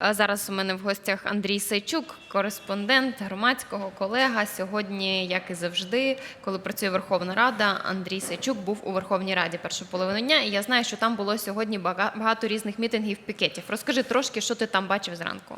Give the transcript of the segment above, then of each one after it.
Зараз у мене в гостях Андрій Сайчук, кореспондент громадського колега. Сьогодні, як і завжди, коли працює Верховна Рада, Андрій Сайчук був у Верховній Раді першу половину дня. І я знаю, що там було сьогодні бага- багато різних мітингів, пікетів. Розкажи трошки, що ти там бачив зранку.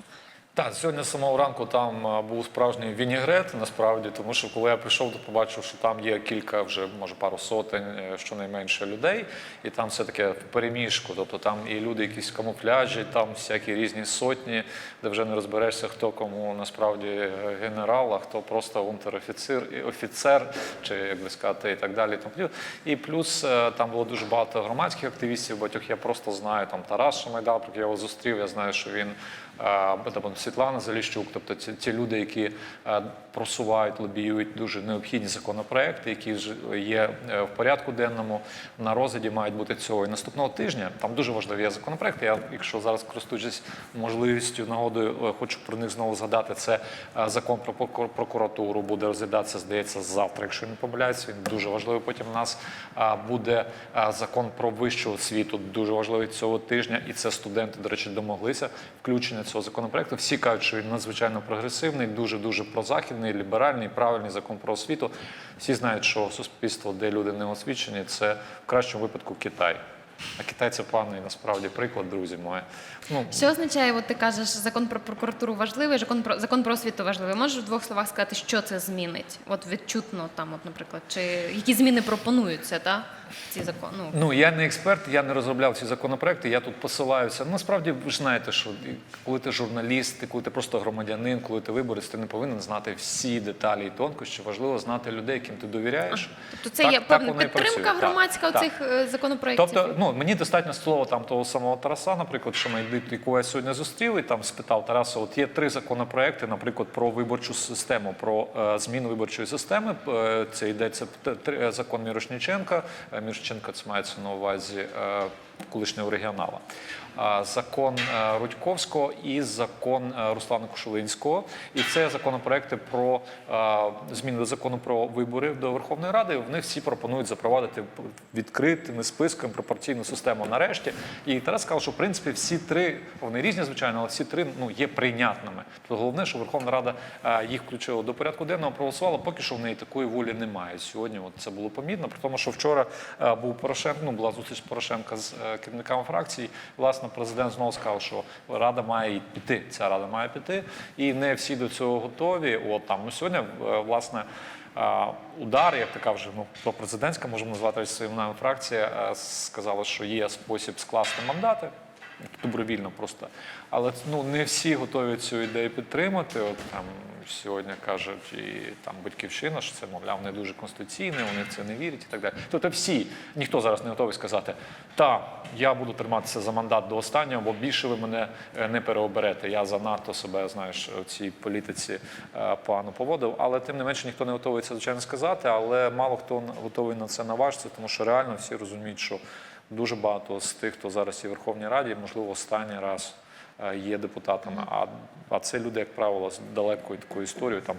Так, сьогодні з самого ранку там був справжній вінігрет, насправді, тому що коли я прийшов, то побачив, що там є кілька, вже може пару сотень, е, щонайменше людей, і там все таке переміжку. Тобто там і люди якісь в камуфляжі, там всякі різні сотні, де вже не розберешся, хто кому насправді е, генерал, а хто просто унтер-офіцер, офіцер, чи як би сказати, і так далі. і плюс е, там було дуже багато громадських активістів, багатьох я просто знаю. Там Тарас Шамайдал, я його зустрів, я знаю, що він е, там, Світлана Заліщук, тобто ці, ці люди, які е, просувають, лобіюють дуже необхідні законопроекти, які є е, в порядку денному на розгляді, мають бути цього. І наступного тижня там дуже важливі є законопроекти. Я, якщо зараз користуючись можливістю, нагодою, е, хочу про них знову згадати. Це е, закон про прокур- прокуратуру буде розглядатися, здається, завтра, якщо не помиляюся. Він дуже важливий. Потім у нас буде закон про вищу освіту, дуже важливий цього тижня, і це студенти, до речі, домоглися включення цього законопроекту. Всі кажуть, що він надзвичайно прогресивний, дуже дуже прозахідний, ліберальний, правильний закон про освіту. Всі знають, що суспільство, де люди не освічені, це в кращому випадку Китай. А Китай це певний насправді приклад, друзі мої. Ну Що означає, от ти кажеш, закон про прокуратуру важливий, закон про закон про освіту важливий. Можеш в двох словах сказати, що це змінить? От відчутно там, от, наприклад, чи які зміни пропонуються, та ці закон? Ну, Ну я не експерт, я не розробляв ці законопроекти. Я тут посилаюся. Насправді ви ж знаєте, що коли ти журналіст, коли ти просто громадянин, коли ти виборець, ти не повинен знати всі деталі і тонкощі. Важливо знати людей, яким ти довіряєш. тобто це Так- є певна підтримка працює. Так, громадська так. цих законопроєктів. Тобто, ну мені достатньо слова там того самого Тараса, наприклад, що ми якого я сьогодні зустрів, і там спитав Тараса. От є три законопроекти, наприклад, про виборчу систему, про е, зміну виборчої системи. Е, це йдеться е, закон Мірошніченка. Мірошниченка це мається на увазі колишнього регіонала. Закон е, Рудьковського і закон е, Руслана Кошулинського. І це законопроекти про е, зміни до закону про вибори до Верховної Ради. Вони всі пропонують запровадити відкритими списками пропорційну систему нарешті. І Тарас сказав, що в принципі всі три вони різні, звичайно, але всі три ну є прийнятними. Тобто головне, що Верховна Рада їх включила до порядку денного, проголосувала. Поки що в неї такої волі немає. Сьогодні от це було помітно. При тому, що вчора був Порошенко, ну була зустріч Порошенка з керівниками фракцій. Власне, президент знову сказав, що рада має піти. Ця рада має піти, і не всі до цього готові. От там ну сьогодні, е, власне. е, Удар, як така вже ну пропрезидентська, можемо назвати своїм фракція, е, сказала, що є спосіб скласти мандати добровільно просто. Але ну не всі готові цю ідею підтримати. От там сьогодні кажуть, і там батьківщина, що це мовляв не дуже конституційне, вони в це не вірять і так далі. Тобто всі ніхто зараз не готовий сказати, та я буду триматися за мандат до останнього, бо більше ви мене е, не переоберете. Я занадто себе знаєш в цій політиці е, погано поводив. Але тим не менше ніхто не готовий це звичайно сказати. Але мало хто готовий на це наважитися, тому що реально всі розуміють, що дуже багато з тих, хто зараз є в Верховній Раді, можливо, останній раз е, є депутатами. А, а це люди, як правило, з далекою такою історією, там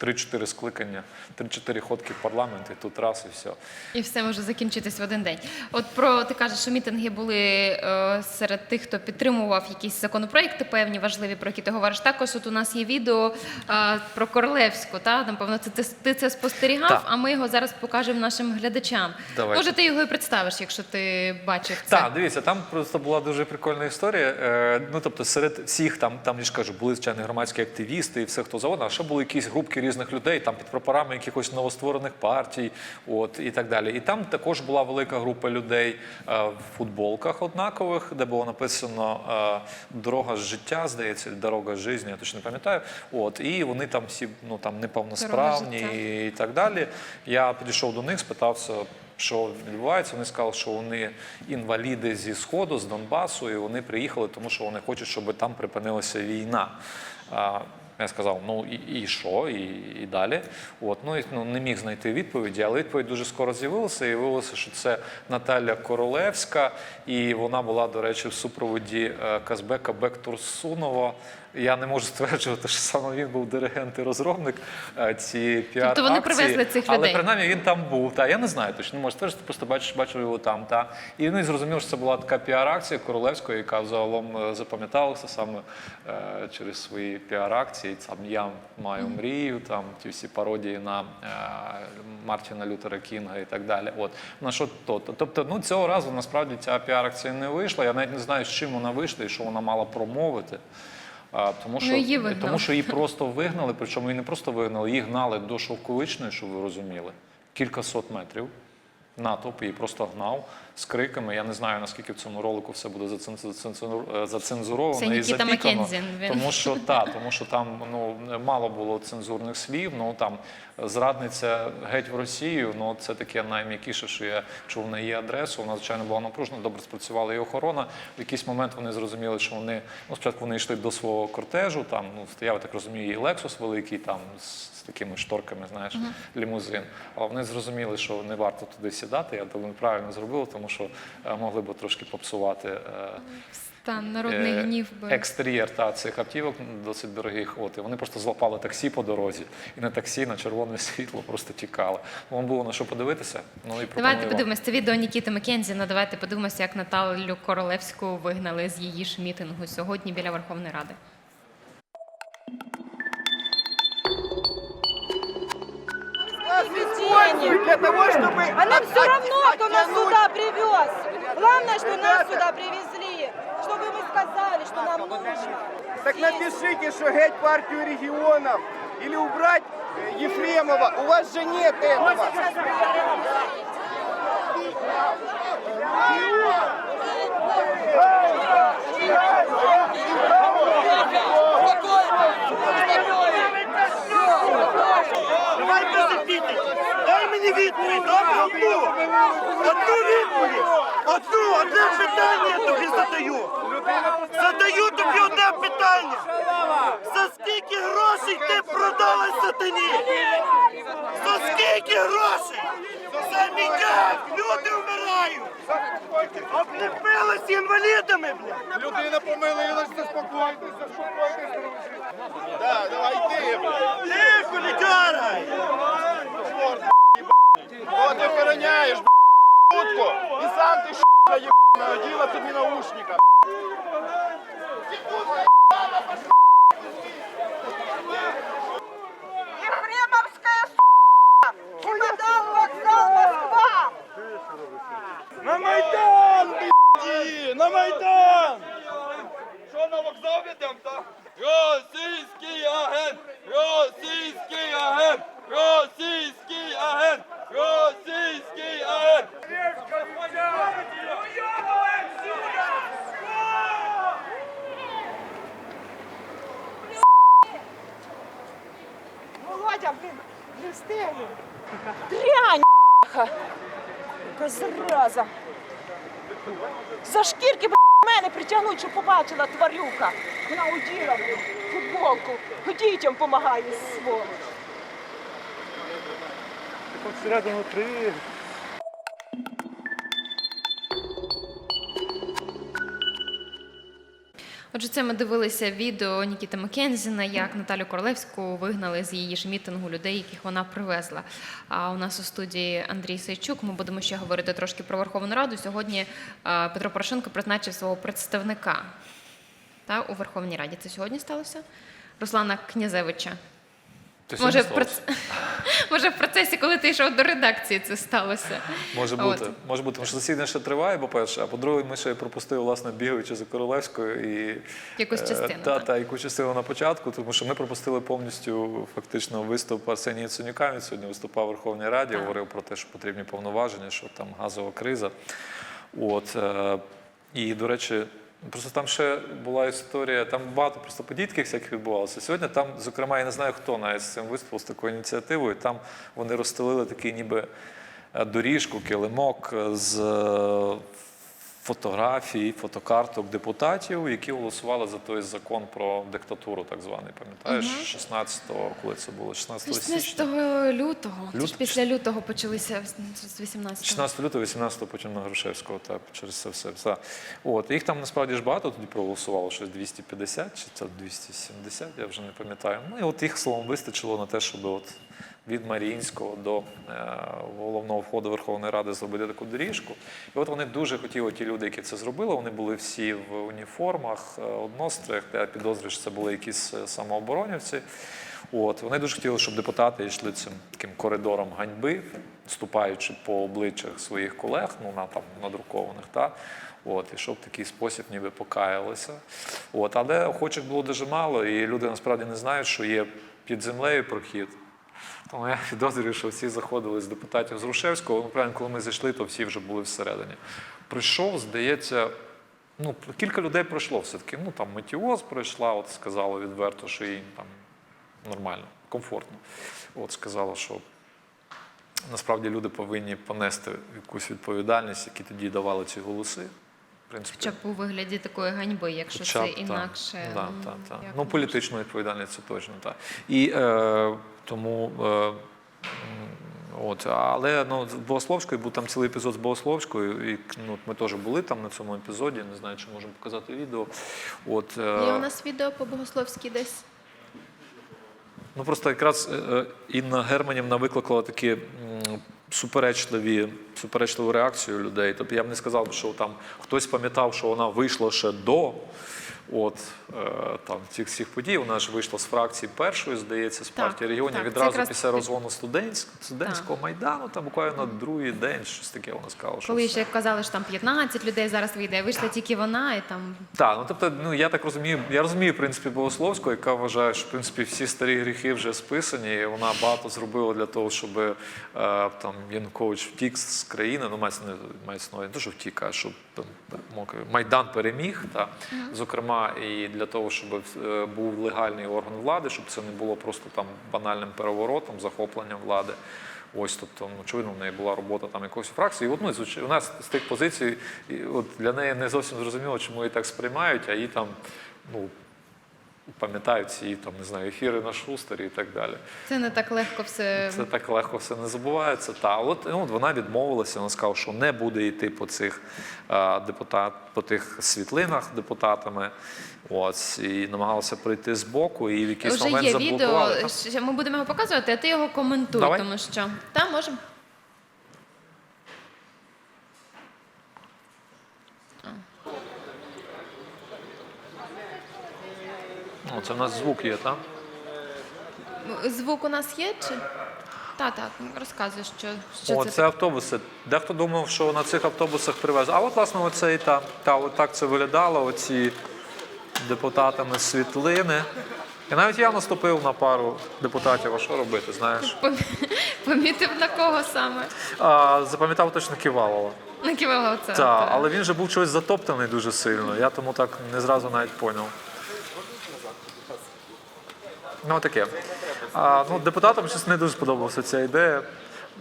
3-4 скликання, 3-4 ходки в парламент, і тут раз і все. І все може закінчитись в один день. От про ти кажеш, що мітинги були е, серед тих, хто підтримував якісь законопроекти певні важливі, про які ти говориш. Також от у нас є відео е, про Королевську. Та напевно, це ти, ти це спостерігав, Так. а ми його зараз покажемо нашим глядачам. Давайте. Може, ти його і представиш, якщо ти бачив це. Так, дивіться, там просто була дуже прикольна історія. Е, ну тобто, серед всіх там, там я ж кажу, були звичайно громадські активісти і все хто завгодно, а ще були якісь групки різних людей, там під прапорами якихось новостворених партій, от і так далі. І там також була велика група людей е, в футболках однакових, де було написано е, Дорога з життя, здається, дорога з життя, я точно не пам'ятаю. От і вони там всі ну там неповносправні і так далі. Я підійшов до них, спитався, що відбувається. Вони сказали, що вони інваліди зі сходу, з Донбасу, і вони приїхали, тому що вони хочуть, щоб там припинилася війна. Я сказав, ну і, і і, і далі. От, ну, і, ну, не міг знайти відповіді, але відповідь дуже скоро з'явилася. І виявилося, що це Наталя Королевська, і вона була, до речі, в супроводі е, Казбека Бектурсунова. Я не можу стверджувати, що саме він був диригент і розробник е, цієї піар Тобто вони привезли цих але людей? принаймні він там був. Та я не знаю точно, не можу стверджувати, просто бачиш, бачив його там. Та і вони зрозуміли, що це була така піар-акція королевської, яка загалом е, запам'яталася саме е, через свої піар-акції. Там я маю мрію, там ті всі пародії на е, Мартіна Лютера Кінга і так далі. От на що то. Тобто, ну цього разу насправді ця піар-акція не вийшла. Я навіть не знаю, з чим вона вийшла і що вона мала промовити. А, тому, що, Ну, її тому що її просто вигнали, причому її не просто вигнали, її гнали до шовковичної, щоб ви розуміли, кількасот метрів. Натовп її просто гнав з криками. Я не знаю, наскільки в цьому ролику все буде е, зацензуровано і запікано. Тому що та, тому що там ну мало було цензурних слів. Ну там зрадниця геть в Росію. Ну це таке найм'якіше, що я чув на її адресу. Вона звичайно була напружена, добре спрацювала і охорона. В якийсь момент вони зрозуміли, що вони ну спочатку вони йшли до свого кортежу. Там ну я так розумію, і Лексус великий, там з такими шторками, знаєш, лімузин. Але вони зрозуміли, що не варто туди сідати. Я думаю, правильно зробили, тому що е, могли б трошки попсувати. е, Стан народний е, гнів би. Екстер'єр та цих автівок досить дорогих. От і вони просто злопали таксі по дорозі, і на таксі на червоне світло просто тікали. Вам було на що подивитися. Ну і Давайте подивимося. Це відео Нікіти Маккензі. Ну, давайте подивимося, як Наталю Королевську вигнали з її ж мітингу сьогодні біля Верховної Ради. Священник. Для того, чтобы... А нам все равно, кто нас сюда привез. Главное, что нас сюда привезли. Чтобы мы сказали, что нам нужно. Так напишите, что геть партию регионов. Или убрать э, Ефремова. У вас же нет этого. Давайте сидіти. Мені відповідь, добре, одну. Одну відповідь. Одну, одне питання я тобі задаю. Задаю тобі одне питання. За скільки грошей ти продала сатані? За скільки грошей? За ніяк! Люди вмирають! Обліпились інвалідами, блядь! Людина помилилась, заспокойтесь, друзі. Да, давай йди, блядь. Тихо, не дярай! О, ти охороняєш, утку. І сам ти ш**на єбана, оділа тобі наушника. Ефремовская с***! Чемодан, вокзал, Москва! На Майдан, блядь! На Майдан! Що на вокзал йдемо, так? Російський агент! Російський агент! Російський агент! Російський агент! Володя, блин, не встигли. Дрянь, ха. Яка зараза. За шкірки, б**, мене притягнуть, щоб побачила тварюка. Вона оділа футболку. Дітям помагає, сволоч. Всередину три. Отже, це ми дивилися відео Нікіти Маккензіна, як Наталю Королевську вигнали з її ж мітингу людей, яких вона привезла. А у нас у студії Андрій Сайчук. Ми будемо ще говорити трошки про Верховну Раду. Сьогодні е, Петро Порошенко призначив свого представника та, у Верховній Раді. Це сьогодні сталося? Руслана Князевича. Може, в проц... Може, в процесі, коли ти йшов до редакції, це сталося. Може От. бути, може бути, тому що засідання ще триває, по-перше, а по-друге, ми ще пропустили, власне, бігаючи за королевською і Якусь е, частину, Та, так. та, яку частину на початку, тому що ми пропустили повністю фактично виступ Арсенія Яценюка. Він сьогодні виступав у Верховній Раді, говорив про те, що потрібні повноваження, що там газова криза. От е, і, до речі. Просто там ще була історія, там багато просто подій всяких відбувалося. Сьогодні там, зокрема, я не знаю, хто навіть з цим виступив з такою ініціативою. Там вони розстелили такий ніби е, доріжку, килимок з е, фотографій, фотокарток депутатів, які голосували за той закон про диктатуру, так званий. Пам'ятаєш, 16-го, коли це було? 16 16 січня. лютого. Це ж після лютого почалися з 18 16 лютого, 18 потім на Грушевського, так, через це все. все. От, їх там насправді ж багато тоді проголосувало, щось 250 чи це 270, я вже не пам'ятаю. Ну і от їх словом вистачило на те, щоб от від Маріїнського до е, головного входу Верховної Ради зробити таку доріжку. І от вони дуже хотіли, ті люди, які це зробили, вони були всі в уніформах, е, одностроях, я підозрюю, що це були якісь е, самооборонівці. От вони дуже хотіли, щоб депутати йшли цим таким коридором ганьби, ступаючи по обличчях своїх колег, ну на там надрукованих, та от і щоб такий спосіб ніби покаялися. От, але охочих було дуже мало, і люди насправді не знають, що є під землею прохід. Тому я підозрюю, що всі заходили з депутатів з Рушевського. Ну, правильно, коли ми зайшли, то всі вже були всередині. Прийшов, здається, ну, кілька людей пройшло все-таки. Ну, там метіоз пройшла, от сказала відверто, що їй там нормально, комфортно. От сказала, що насправді люди повинні понести якусь відповідальність, які тоді давали ці голоси. Принципі, Хоча б у вигляді такої ганьби, якщо Хоча це б, інакше. Та, м, та, та. Ну, політичну відповідальність це точно так. І е, тому. Е, От, але ну, з Богословською був там цілий епізод з Богословською, і ну, ми теж були там на цьому епізоді. Не знаю, чи можемо показати відео. От, е, Є у нас відео по Богословській десь. Ну просто якраз е, е, Інна Германівна викликала такі суперечливі, суперечливу реакцію людей. Тобто я б не сказав, що там хтось пам'ятав, що вона вийшла ще до от, е, там, цих всіх подій. Вона ж вийшла з фракції першої, здається, з Так, партії регіонів так, відразу після розгону студентського, студентського майдану, там буквально другий день щось таке вона сказала. Що Коли все. ще казали, що там 15 людей зараз вийде, вийшла тільки вона, і там Так, ну тобто, ну я так розумію, я розумію, в принципі, Богословську, яка вважає, що в принципі всі старі гріхи вже списані, і вона багато зробила для того, щоб е, там Янукович втік з країни. Ну, мається не мається не то, що втік, а щоб там майдан переміг. Та зокрема, і для того, щоб е, був легальний орган влади, щоб це не було просто там банальним переворотом, захопленням влади. Ось, тобто, ну, очевидно, в неї була робота там якоїсь фракції. От, ну, у нас з тих позицій, от для неї не зовсім зрозуміло, чому її так сприймають, а її там, ну, пам'ятають ці там, не знаю, ефіри на Шустері і так далі. це не так легко все. Це так легко все не забувається. Та от, ну, от вона відмовилася, вона сказала, що не буде йти по цих е, депутат, по тих світлинах депутатами. От, і намагалася прийти з боку, і в якийсь Вже момент є заблокували. відео, що ми будемо його показувати, а ти його коментуй, Давай. тому що там можемо. Це в нас звук є, так? Звук у нас є чи? Так, так, розказуй, що, що О, це. це автобуси. Дехто думав, що на цих автобусах привезли. А от, власне, оцей та, та от так це виглядало, оці депутатами світлини. І навіть я наступив на пару депутатів, а що робити, знаєш? Помітив на кого саме? А, запам'ятав точно Ківалова. Накивала оце. Так, але він же був чогось затоптаний дуже сильно. Я тому так не зразу навіть поняв. Ну, таке. А, ну, депутатам щось не дуже сподобалася ця ідея.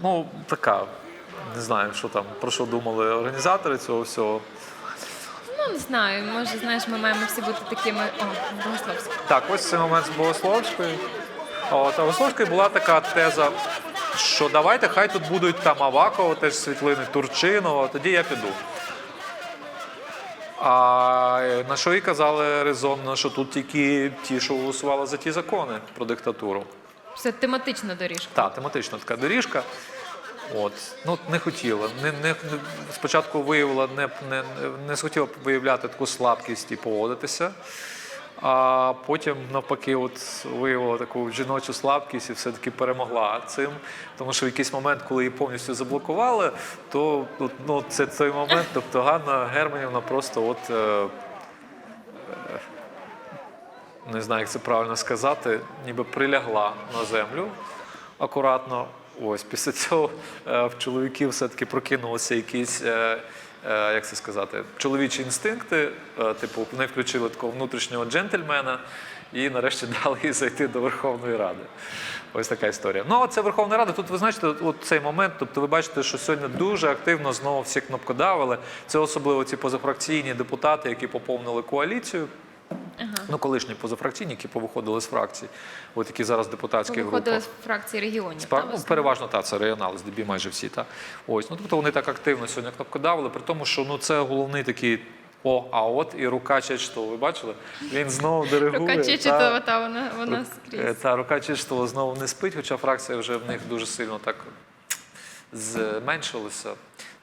Ну, така. Не знаю, що там, про що думали організатори цього всього. Ну, не знаю, може, знаєш, ми маємо всі бути такими. О, Богословський. Так, ось цей момент з Богословською. От, а Богословської була така теза, що давайте хай тут будуть там Авакова, теж світлини Турчинова, тоді я піду. А на що і казали резонно, що тут тільки ті, що голосували за ті закони про диктатуру. Це тематична доріжка. Так, тематична така доріжка. От. Ну, не хотіла. Не, не, не- спочатку виявила, не, не, не схотіла виявляти таку слабкість і поводитися. А потім, навпаки, от виявила таку жіночу слабкість і все-таки перемогла цим. Тому що в якийсь момент, коли її повністю заблокували, то ну, це той момент, тобто Ганна Германівна просто от. Е, не знаю, як це правильно сказати, ніби прилягла на землю акуратно. Ось після цього е, в чоловіків все-таки прокинулося якісь, е, е, як це сказати, чоловічі інстинкти. Е, Типу, вони включили такого внутрішнього джентльмена і нарешті дали їй зайти до Верховної Ради. Ось така історія. Ну, це Верховна Рада. Тут ви знаєте, от цей момент. Тобто, ви бачите, що сьогодні дуже активно знову всі кнопкодавили. Це особливо ці позафракційні депутати, які поповнили коаліцію. Ну, колишні позафракційні, які повиходили з фракцій, от які зараз в депутатських Виходили з фракції регіонів. Спа- та, ну, переважно так, це регіонали, здебі майже всі. Та. Ось. Ну, тобто вони так активно сьогодні кнопкодавили, при тому, що ну, це головний такий. О, а от і рука Чечетова, ви бачили? Він знову диригує. Рука та. Чечетова, та вона, вона скрізь. Та рука Чечетова знову не спить, хоча фракція вже в них дуже сильно так зменшилася.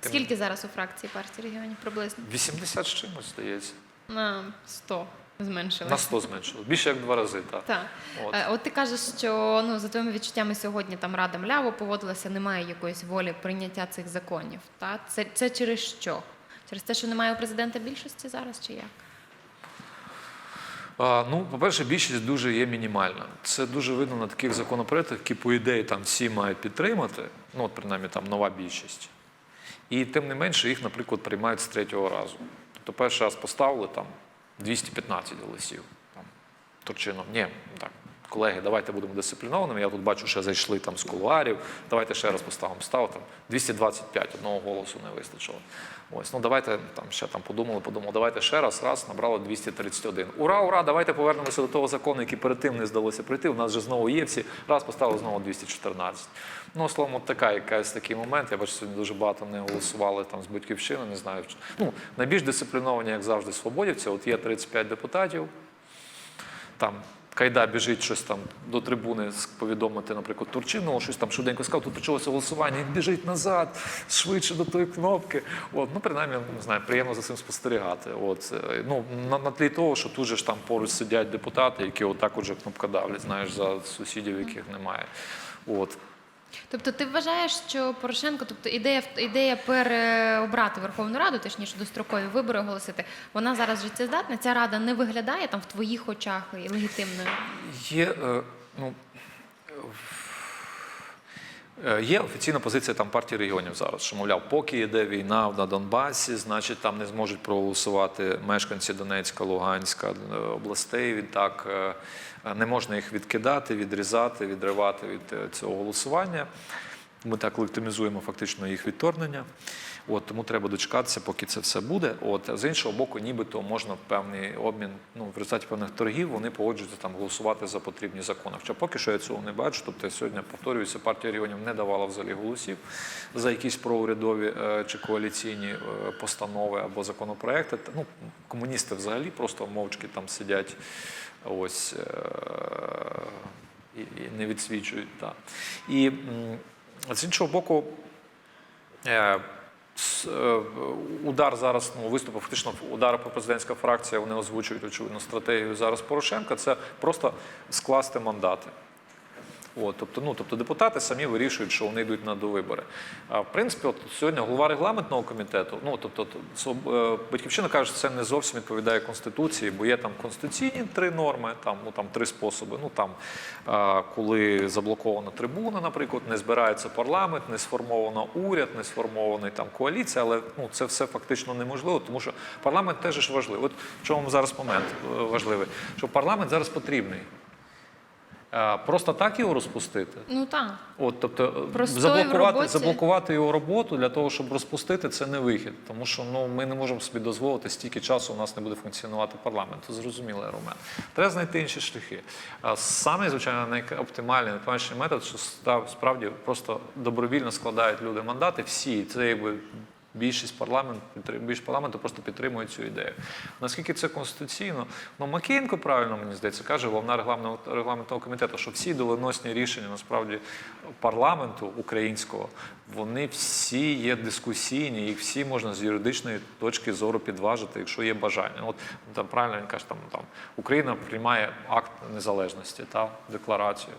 Тим- Скільки зараз у фракції партії регіонів? Приблизно 80 з чимось, здається. на 100 зменшилось. На 100 зменшилось. Більше як два рази. Так. Так. От. Е, От ти кажеш, що ну за твоїми відчуттями сьогодні там Рада мляво поводилася, немає якоїсь волі прийняття цих законів. Та це, це через що? Через те, що немає у президента більшості зараз, чи як? А, ну, по-перше, більшість дуже є мінімальна. Це дуже видно на таких законопроектах, які, по ідеї, там всі мають підтримати, ну, от принаймні там нова більшість. І тим не менше їх, наприклад, приймають з третього разу. Тобто перший раз поставили там 215 голосів. Там, Турчином, ні, так, колеги, давайте будемо дисциплінованими. Я тут бачу, що зайшли там з кулуарів. Давайте ще раз поставимо. Став там 225, одного голосу не вистачило. Ось, ну давайте там ще там подумали, подумали, давайте ще раз, раз, набрало 231. Ура, ура, давайте повернемося до того закону, який перед тим не здалося прийти. У нас же знову є всі. Раз поставили знову 214. Ну, словом, от така якась такий момент. Я бачу, сьогодні дуже багато не голосували там з батьківщини, не знаю. Ну, найбільш дисципліновані, як завжди, свободівці. От є 35 депутатів. Там Кайда біжить щось там до трибуни повідомити, наприклад, Турчинову, щось там швиденько сказав, тут почалося голосування, він біжить назад, швидше до тої кнопки. От, ну, принаймні, не знаю, приємно за цим спостерігати. От, е, ну, на, на тлі того, що тут же ж там поруч сидять депутати, які отак уже кнопкодавлять, знаєш, за сусідів, яких немає. От. Тобто ти вважаєш, що Порошенко, тобто ідея ідея переобрати Верховну Раду, точніше дострокові вибори оголосити, вона зараз життєздатна. Ця рада не виглядає там в твоїх очах і легітимною. Є, е, ну, е, є офіційна позиція там партії регіонів зараз, що, мовляв, поки йде війна на Донбасі, значить там не зможуть проголосувати мешканці Донецька, Луганська е, областей. Відтак не можна їх відкидати, відрізати, відривати від е, цього голосування. Ми так легітимізуємо фактично їх відторгнення. От, тому треба дочекатися, поки це все буде. От, з іншого боку, нібито можна певний обмін, ну, в результаті певних торгів вони погоджуються там голосувати за потрібні закони. Хоча поки що я цього не бачу. Тобто я сьогодні повторююся, партія регіонів не давала взагалі голосів за якісь проурядові е, чи коаліційні е, постанови або законопроекти. Ну, комуністи взагалі просто мовчки там сидять. Ось е, і, не відсвічують. Та. І з іншого боку, е, е, удар зараз, ну, виступив фактично удар по президентська фракція, вони озвучують очевидно стратегію зараз Порошенка. Це просто скласти мандати. От, тобто, ну, тобто депутати самі вирішують, що вони йдуть на довибори. А в принципі, от сьогодні голова регламентного комітету, ну тобто, то- е, батьківщина каже, що це не зовсім відповідає конституції, бо є там конституційні три норми, там ну там три способи. Ну там е, коли заблокована трибуна, наприклад, не збирається парламент, не сформовано уряд, не сформований там коаліція, але ну це все фактично неможливо, тому що парламент теж важливий. От в чому зараз момент е, важливий, що парламент зараз потрібний. Е, Просто так його розпустити. Ну так. От, тобто Простой заблокувати, роботі. заблокувати його роботу для того, щоб розпустити, це не вихід. Тому що ну, ми не можемо собі дозволити стільки часу у нас не буде функціонувати парламент. Це зрозумілий аргумент. Треба знайти інші шляхи. Саме, звичайно, найоптимальний, найкращий метод, що справді просто добровільно складають люди мандати, всі, це якби. Більшість парламенту, більшість парламенту просто підтримує цю ідею. Наскільки це конституційно? Ну, Макієнко правильно мені здається, каже головна регламентного комітету, що всі доленосні рішення насправді парламенту українського, вони всі є дискусійні, їх всі можна з юридичної точки зору підважити, якщо є бажання. От там правильно він каже, там, там Україна приймає акт незалежності та декларацію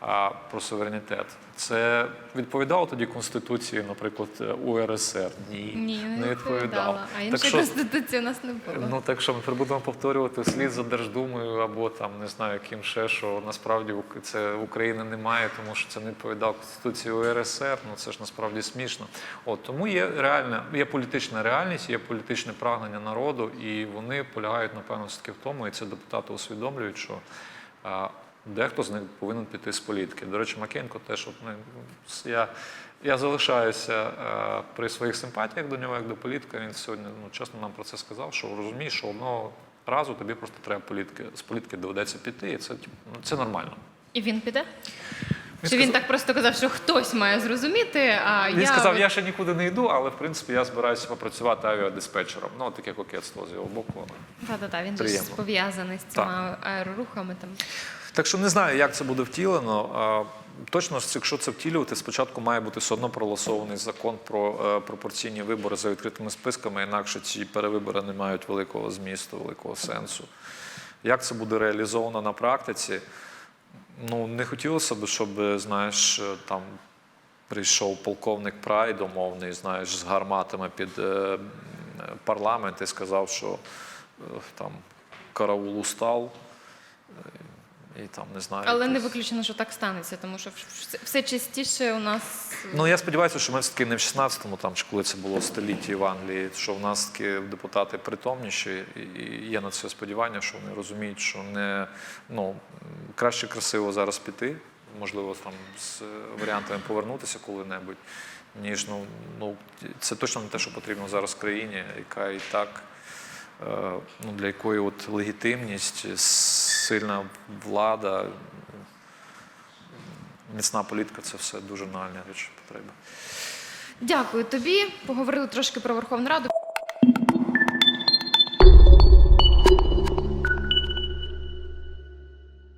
а, про суверенітет. Це відповідало тоді Конституції, наприклад, УРСР? Ні, Ні, не, не відповідало. А що- конституції у нас не було. Ну так що ми будемо повторювати слід за Держдумою або там не знаю, яким ще, що насправді це України немає, тому що це не відповідало Конституції УРСР. Ну це ж насправді смішно. От тому є реальна, є політична реальність, є політичне прагнення народу, і вони полягають, напевно, все таки в тому, і це депутати усвідомлюють, що а, дехто з них повинен піти з політики. До речі, Макенко теж от, ну, я, я залишаюся е, при своїх симпатіях до нього, як до політика. Він сьогодні ну, чесно нам про це сказав, що розумієш, що одного разу тобі просто треба політики, з політики доведеться піти, і це, ну, це нормально. І він піде? Він Чи він так просто казав, що хтось має зрозуміти, а Він я... сказав, я ще нікуди не йду, але в принципі я збираюся попрацювати авіадиспетчером. Ну, таке кокетство з його боку. Та-та-та, він же ж пов'язаний з цими аерорухами. Там. Так що не знаю, як це буде втілено. Точно, якщо це втілювати, спочатку має бути все одно проголосований закон про е, пропорційні вибори за відкритими списками, інакше ці перевибори не мають великого змісту, великого сенсу. Як це буде реалізовано на практиці? Ну, не хотілося б, щоб, знаєш, там прийшов полковник Прайд, умовний, знаєш, з гарматами під е, парламент і сказав, що е, там караул устав. Е, І там не знаю. Але не виключено, що так станеться, тому що все- все частіше у нас Ну я сподіваюся, що ми все-таки не в 16-му, там чи коли це було столітті в Англії, що в нас таки депутати притомніші, і- є на це сподівання, що вони розуміють, що не ну краще красиво зараз піти, можливо, там з варіантами повернутися коли-небудь, ніж ну, ну це точно не те, що потрібно зараз країні, яка і так. е, Ну, для якої от легітимність, сильна влада, міцна політика це все дуже нагальна річ потреба. дякую тобі. Поговорили трошки про Верховну Раду.